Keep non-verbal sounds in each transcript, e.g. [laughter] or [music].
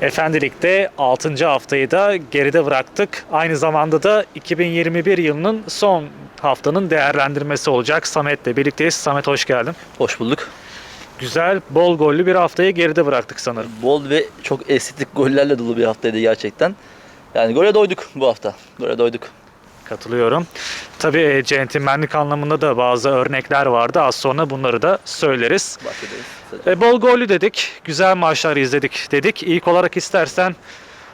Efendilik'te 6. haftayı da geride bıraktık. Aynı zamanda da 2021 yılının son haftanın değerlendirmesi olacak. Samet'le birlikteyiz. Samet hoş geldin. Hoş bulduk. Güzel, bol gollü bir haftayı geride bıraktık sanırım. Bol ve çok estetik gollerle dolu bir haftaydı gerçekten. Yani gole doyduk bu hafta. Gole doyduk. Katılıyorum. Tabii e, centilmenlik anlamında da bazı örnekler vardı. Az sonra bunları da söyleriz. E, bol gollü dedik. Güzel maçlar izledik dedik. İlk olarak istersen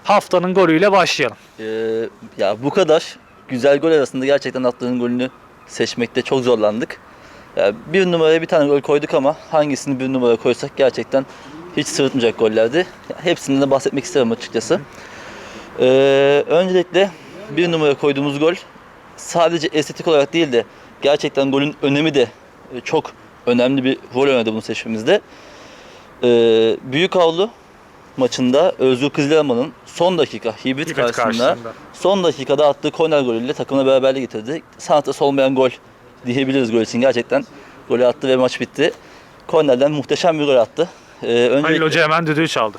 haftanın golüyle başlayalım. Ee, ya bu kadar güzel gol arasında gerçekten attığın golünü seçmekte çok zorlandık. Ya bir numaraya bir tane gol koyduk ama hangisini bir numara koysak gerçekten hiç sırıtmayacak gollerdi. Ya hepsinden de bahsetmek isterim açıkçası. Ee, öncelikle bir numara koyduğumuz gol sadece estetik olarak değil de gerçekten golün önemi de e, çok önemli bir rol oynadı bunu seçmemizde. Ee, büyük avlu maçında Özgür Kızılelma'nın son dakika hibrit, Hibrit karşısında karşısında. son dakikada attığı korner golüyle takımına beraberlik getirdi. Sanatası olmayan gol diyebiliriz gol için. Gerçekten golü attı ve maç bitti. Kornerden muhteşem bir gol attı. Ee, Halil öncelikle- Hoca hemen düdüğü çaldı.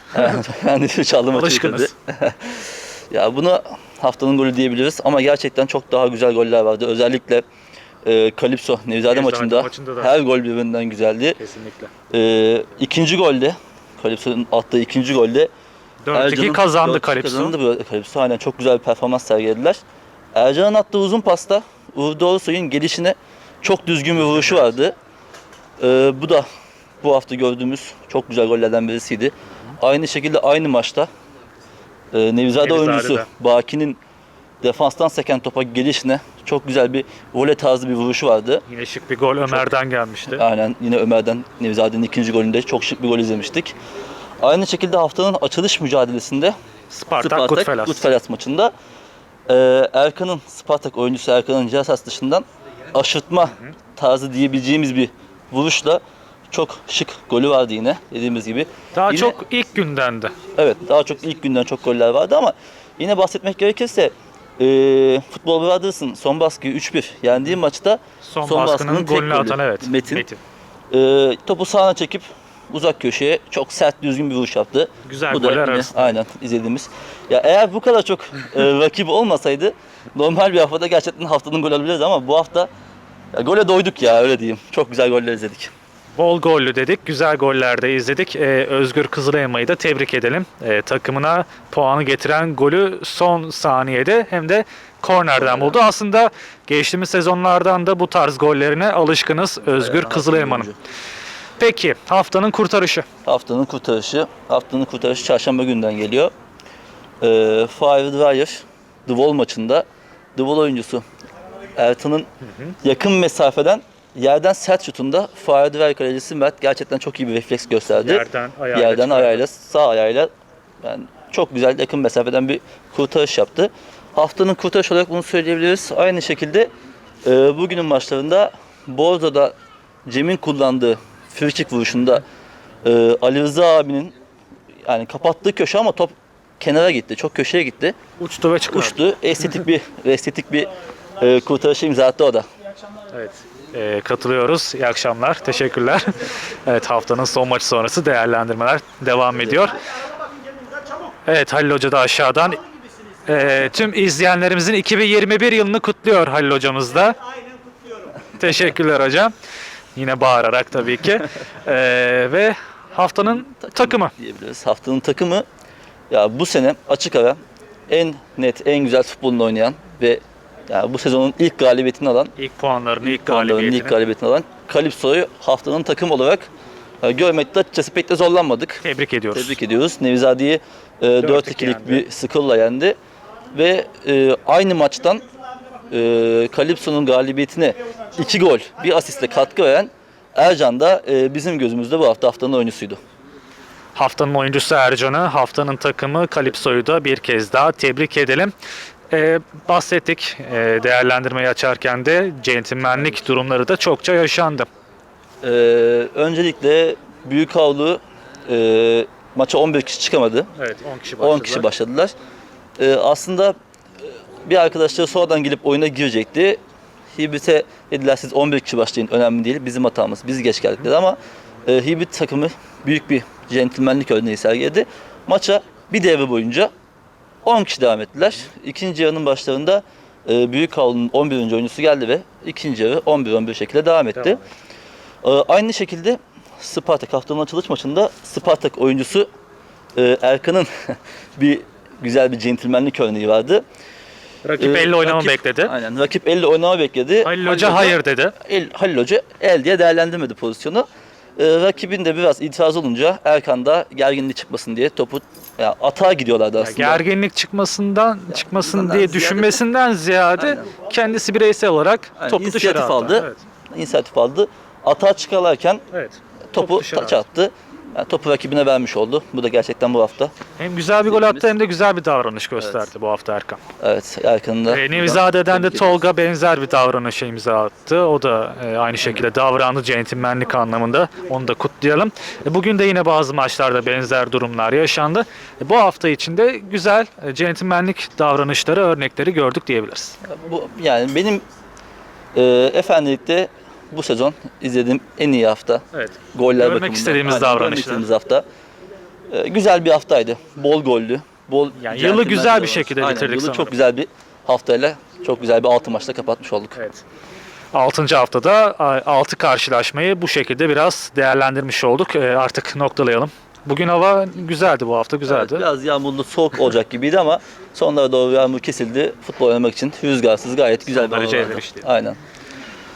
ben de çaldım maçı Alışkınız. bitirdi. [laughs] ya bunu haftanın golü diyebiliriz ama gerçekten çok daha güzel goller vardı. Özellikle e, Kalipso Nevzade maçında, maçında da. her gol birbirinden güzeldi. Kesinlikle. E, ikinci golde Kalipso'nun attığı ikinci golde 4-2 Ercan'ın- kazandı 4-2 Kalipso. Kazandı Kalipso. Aynen çok güzel bir performans sergilediler. Ercan'ın attığı uzun pasta Uğur Doğrusoy'un gelişine çok düzgün bir vuruşu vardı. Ee, bu da bu hafta gördüğümüz çok güzel gollerden birisiydi. Aynı şekilde aynı maçta e, Nevzade Nevzade oyuncusu de. Baki'nin defanstan seken topa gelişine çok güzel bir voley tarzı bir vuruşu vardı. Yine şık bir gol Ömer'den gelmişti. Aynen yine Ömer'den Nevzade'nin ikinci golünde çok şık bir gol izlemiştik. Aynı şekilde haftanın açılış mücadelesinde Spartak. Goodfellas maçında e, Erkan'ın Spartak oyuncusu Erkan'ın cihaz dışından aşırtma tarzı diyebileceğimiz bir vuruşla çok şık golü vardı yine dediğimiz gibi. Daha Yine- çok ilk gündendi. Evet daha çok ilk günden çok goller vardı ama yine bahsetmek gerekirse e, Futbol Brothers'ın son baskıyı 3-1 yendiği maçta Son, Son baskının baskının golünü golü. atan evet. Metin. e, topu sağına çekip uzak köşeye çok sert düzgün bir vuruş yaptı. Güzel Bu da goller yine arasında. aynen izlediğimiz. Ya eğer bu kadar çok e, [laughs] rakip olmasaydı normal bir haftada gerçekten haftanın gol alabiliriz ama bu hafta ya, gole doyduk ya öyle diyeyim. Çok güzel goller izledik. Bol gollü dedik. Güzel goller de izledik. Ee, Özgür Kızılayama'yı da tebrik edelim. Ee, takımına puanı getiren golü son saniyede hem de kornerden buldu. Aslında geçtiğimiz sezonlardan da bu tarz gollerine alışkınız Özgür oyuncu. Peki haftanın kurtarışı. Haftanın kurtarışı. Haftanın kurtarışı çarşamba günden geliyor. Ee, Fire Dwyer The Wall maçında The Wall oyuncusu Ertan'ın yakın mesafeden yerden sert şutunda Fire Dwyer kalecisi Mert gerçekten çok iyi bir refleks gösterdi. Yerden ayağıyla Yerden çıkardı. ayağıyla sağ ayağıyla yani çok güzel yakın mesafeden bir kurtarış yaptı. Haftanın kurtarış olarak bunu söyleyebiliriz. Aynı şekilde e, bugünün maçlarında Borzo'da Cem'in kullandığı frikik vuruşunda e, Ali Rıza abinin yani kapattığı köşe ama top kenara gitti. Çok köşeye gitti. Uçtu ve çıkardı. Uçtu. Estetik bir estetik bir e, kurtarışı imza attı o da. Evet. Ee, katılıyoruz. İyi akşamlar. Teşekkürler. [laughs] evet haftanın son maçı sonrası değerlendirmeler devam ediyor. Evet Halil Hoca da aşağıdan ee, tüm izleyenlerimizin 2021 yılını kutluyor Halil Hocamız da. Teşekkürler hocam. Yine bağırarak tabii ki. [laughs] Ee, ve haftanın takımı. diyebiliriz. Haftanın takımı ya bu sene açık ara en net, en güzel futbolunu oynayan ve yani bu sezonun ilk galibiyetini alan, İlk puanlarını, ilk puanlarının galibiyetini. ilk galibiyetini alan Kalipso'yu haftanın takım olarak e, görmekte açıkçası pek de zorlanmadık. Tebrik ediyoruz. Tebrik ediyoruz. Nevizade'yi e, 4-2'lik yendi. bir skill'la yendi. Ve e, aynı maçtan e, Kalipso'nun galibiyetine 2 gol, bir asistle katkı veren Ercan da e, bizim gözümüzde bu hafta haftanın oyuncusuydu. Haftanın oyuncusu Ercan'ı, haftanın takımı Kalipso'yu da bir kez daha tebrik edelim. Ee, bahsettik ee, değerlendirmeyi açarken de centilmenlik durumları da çokça yaşandı. Ee, öncelikle Büyük Havlu e, maça 11 kişi çıkamadı. Evet 10 kişi 10 kişi başladılar. Ee, aslında e, bir arkadaşları sonradan gelip oyuna girecekti. Hibrit'e dediler siz 11 kişi başlayın önemli değil bizim hatamız biz geç geldik dedi ama e, Hibrit takımı büyük bir centilmenlik örneği sergiledi. Maça Bir devre boyunca 10 kişi devam ettiler. İkinci yarının başlarında e, Büyük Havlu'nun 11. oyuncusu geldi ve ikinci yarı 11-11 şekilde devam etti. Devam E, aynı şekilde Spartak haftanın açılış maçında Spartak oyuncusu e, Erkan'ın [laughs] bir güzel bir centilmenlik örneği vardı. Rakip E, elle oynamamı rakip- bekledi. Aynen. Rakip elle oynama bekledi. Halil Hoca hayır dedi. El, Halil Hoca el diye değerlendirmedi pozisyonu. Ee, rakibin de biraz itiraz olunca Erkan da gerginlik çıkmasın diye topu ya atağa gidiyorlardı Ya aslında. gerginlik çıkmasından çıkmasın bundan diye ziyade- düşünmesinden ziyade Aynen. kendisi bireysel olarak Aynen, topu dışarı inisiyatif attı. aldı. Evet. İnisiyatif aldı. Atağa çıkarlarken evet. topu dışarı taça attı. Yani topu rakibine vermiş oldu. Bu da gerçekten bu hafta. Hem güzel bir gol attı hem de güzel bir davranış gösterdi bu hafta Erkan. Evet Erkan'ın da. E, Nevizade'den de. Tolga benzer bir davranışa imza attı. O da e, aynı şekilde davrandı centilmenlik anlamında. Onu da kutlayalım. E, bugün de yine bazı maçlarda benzer durumlar yaşandı. E, bu hafta içinde güzel e, centilmenlik davranışları, örnekleri gördük diyebiliriz. Bu, yani benim e, efendilikte bu sezon izlediğim en iyi hafta. Evet. Goller Görmek bakımından. istediğimiz Aynen, görmek davranışlar. istediğimiz hafta. Ee, güzel bir haftaydı. Bol gollü. Bol Yani yılı güzel bir şekilde Aynen, bitirdik Yılı sanırım. çok güzel bir haftayla, çok güzel bir altı maçla kapatmış olduk. Evet. 6. haftada 6 karşılaşmayı bu şekilde biraz değerlendirmiş olduk. E, Artık noktalayalım. Bugün hava güzeldi bu hafta güzeldi. Evet, biraz yağmurlu, soğuk olacak gibiydi ama sonlara doğru yağmur kesildi. Futbol oynamak için rüzgarsız gayet güzel bir Son hava derece vardı. Aynen.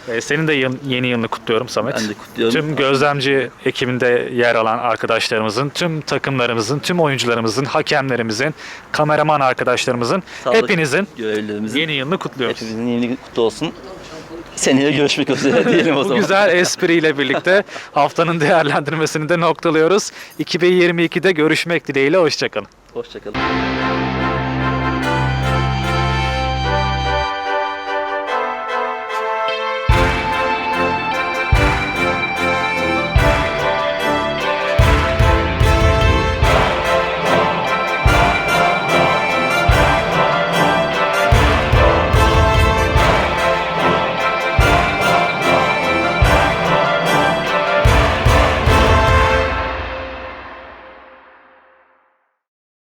E, senin de yıl- yeni yılını kutluyorum Samet. Ben de kutluyorum. Tüm gözlemci ekibinde yer alan arkadaşlarımızın, tüm takımlarımızın, tüm oyuncularımızın, hakemlerimizin, kameraman arkadaşlarımızın, Sağlık hepinizin görevlilerimizin yeni yılını kutluyoruz. hepimizin yeni yılı kutlu olsun. Seneye görüşmek üzere [laughs] diyelim o Bu zaman. güzel espriyle birlikte haftanın değerlendirmesini de noktalıyoruz. 2022'de görüşmek dileğiyle, hoşçakalın. Hoşçakalın.